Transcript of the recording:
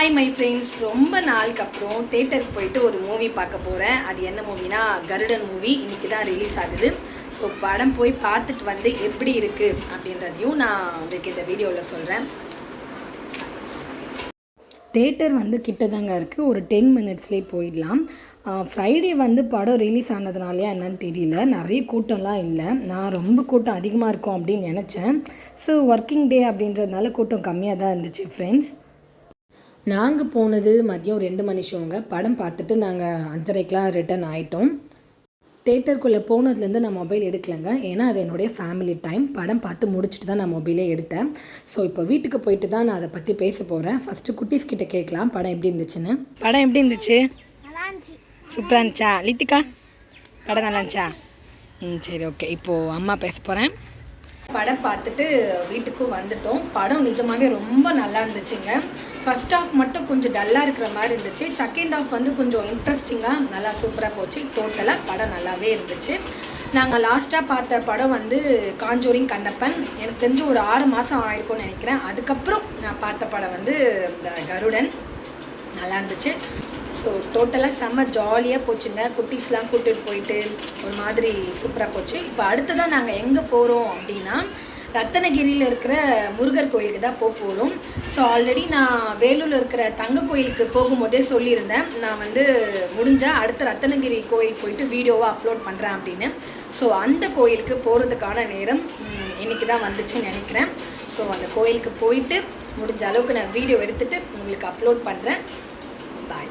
Hi my friends ரொம்ப நாளுக்கு அப்புறம் தேட்டருக்கு போயிட்டு ஒரு மூவி பார்க்க போகிறேன் அது என்ன மூவினா கருடன் மூவி இன்னைக்கு தான் ரிலீஸ் ஆகுது. ஸோ படம் போய் பார்த்துட்டு வந்து எப்படி இருக்குது அப்படின்றதையும் நான் உங்களுக்கு இந்த வீடியோவில் சொல்கிறேன் தேட்டர் வந்து கிட்ட தாங்க இருக்குது ஒரு டென் மினிட்ஸ்லேயே போயிடலாம். ஃப்ரைடே வந்து படம் ரிலீஸ் ஆனதுனாலயா என்னன்னு தெரியல. நிறைய கூட்டம்லாம் இல்லை. நான் ரொம்ப கூட்டம் அதிகமாக இருக்கும் அப்படின்னு நினச்சேன். ஸோ ஒர்க்கிங் டே அப்படின்றதுனால கூட்டம் கம்மியாக தான் இருந்துச்சு ஃப்ரெண்ட்ஸ் நாங்கள் போனது மதியம் ரெண்டு மணி ஷோங்க படம் பார்த்துட்டு நாங்கள் அஞ்சரைக்கெலாம் ரிட்டர்ன் ஆகிட்டோம் தேட்டருக்குள்ளே போனதுலேருந்து நான் மொபைல் எடுக்கலைங்க. ஏன்னா அது என்னுடைய ஃபேமிலி டைம் படம் பார்த்து முடிச்சுட்டு தான் நான் மொபைலே எடுத்தேன். ஸோ இப்போ வீட்டுக்கு போயிட்டு தான் நான் அதை பற்றி பேச போகிறேன் ஃபஸ்ட்டு குட்டீஸ் கிட்ட கேட்கலாம். படம் எப்படி இருந்துச்சுன்னு. படம் எப்படி இருந்துச்சு? சூப்பராக இருந்துச்சா. லித்திகா? படம் நல்லா இருந்துச்சா? ம் சரி ஓகே இப்போது அம்மா பேச போகிறேன் படம் பார்த்துட்டு வீட்டுக்கும் வந்துட்டோம். படம் நிஜமாவே ரொம்ப நல்லா இருந்துச்சுங்க. ஃபர்ஸ்ட் ஆஃப் மட்டும் கொஞ்சம் டல்லாக இருக்கிற மாதிரி இருந்துச்சு. செகண்ட் ஆஃப் வந்து கொஞ்சம் இன்ட்ரெஸ்டிங்காக நல்லா சூப்பராக போச்சு. டோட்டலாக படம் நல்லாவே இருந்துச்சு. நாங்கள் லாஸ்ட்டாக பார்த்த படம் வந்து காஞ்சோரிங் கண்ணப்பன். எனக்கு தெரிஞ்சு ஒரு ஆறு மாதம் ஆயிருக்கும்னு நினைக்கிறேன். அதுக்கப்புறம் நான் பார்த்த படம் வந்து இந்த கருடன். நல்லா இருந்துச்சு. ஸோ டோட்டலாக செம்ம ஜாலியாக போச்சுங்க. குட்டீஸ்லாம் கூட்டிகிட்டு போயிட்டு ஒரு மாதிரி சூப்பராக போச்சு. இப்போ அடுத்ததான் நாங்கள் எங்கே போகிறோம் அப்படின்னா ரத்தனகிரியில் இருக்கிற முருகர் கோயிலுக்கு தான் போக போகிறோம் ஸோ ஆல்ரெடி நான் வேலூரில் இருக்கிற தங்க கோயிலுக்கு போகும்போதே சொல்லியிருந்தேன். நான் வந்து முடிஞ்சால் அடுத்த ரத்தனகிரி கோயிலுக்கு போயிட்டு வீடியோவாக அப்லோட் பண்ணுறேன் அப்படின்னு. ஸோ அந்த கோயிலுக்கு போகிறதுக்கான நேரம் இன்றைக்கி தான் வந்துச்சுன்னு நினைக்கிறேன். ஸோ அந்த கோயிலுக்கு போயிட்டு முடிஞ்ச அளவுக்கு நான் வீடியோ எடுத்துகிட்டு உங்களுக்கு அப்லோட் பண்ணுறேன் பாய்